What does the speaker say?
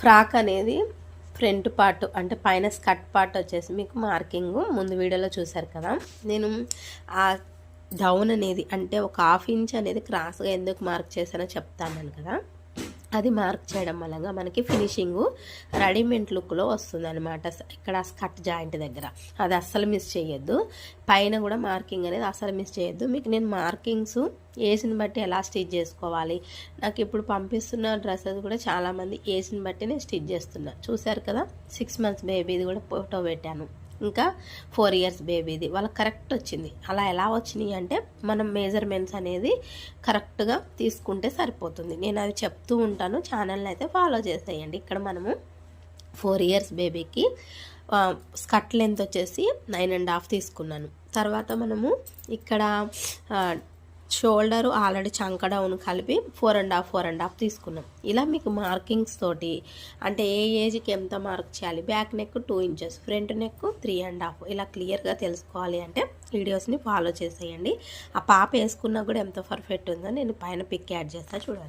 Frock అనేది front part అంటే పైన స్కర్ట్ పార్ట్ వచ్చేసి మీకు మార్కింగ్ ముందు వీడియోలో చూసారు కదా. నేను ఆ డౌన్ అనేది అంటే ఒక హాఫ్ ఇంచ్ అనేది క్రాస్గా ఎందుకు మార్క్ చేశానో చెప్తాను కదా. అది మార్క్ చేయడం వలన మనకి ఫినిషింగ్ రెడీమేడ్ లుక్లో వస్తుంది అనమాట ఇక్కడ స్కట్ జాయింట్ దగ్గర. అది అస్సలు మిస్ చేయొద్దు. పైన కూడా మార్కింగ్ అనేది అస్సలు మిస్ చేయొద్దు. మీకు నేను మార్కింగ్స్ ఏసిని బట్టి ఎలా స్టిచ్ చేసుకోవాలి? నాకు ఇప్పుడు పంపిస్తున్న డ్రెస్సెస్ కూడా చాలామంది ఏసిని బట్టి నేను స్టిచ్ చేస్తున్నా. చూశారు కదా? సిక్స్ మంత్స్ బేబీది కూడా ఫోటో పెట్టాను. ఇంకా ఫోర్ ఇయర్స్ బేబీది. వాళ్ళకి కరెక్ట్ వచ్చింది. అలా ఎలా వచ్చినాయి అంటే మనం మేజర్మెంట్స్ అనేది కరెక్ట్గా తీసుకుంటే సరిపోతుంది. నేను అది చెప్తూ ఉంటాను. ఛానల్ని అయితే ఫాలో చేసేయండి. ఇక్కడ మనము ఫోర్ ఇయర్స్ బేబీకి స్కట్ లెంత్ వచ్చేసి నైన్ అండ్ హాఫ్ తీసుకున్నాను. తర్వాత మనము ఇక్కడ షోల్డర్ ఆల్రెడీ చంక డౌన్ కలిపి four and half four and half తీసుకున్నాం. ఇలా మీకు మార్కింగ్స్ తోటి అంటే ఏ ఏజ్కి ఎంత మార్క్ చేయాలి? Back neck two inches front neck three and half. ఇలా క్లియర్గా తెలుసుకోవాలి అంటే వీడియోస్ని ఫాలో చేసేయండి. ఆ పాప వేసుకున్నా కూడా ఎంత పర్ఫెక్ట్ ఉందో నేను పైన పిక్ యాడ్ చేస్తా చూడండి.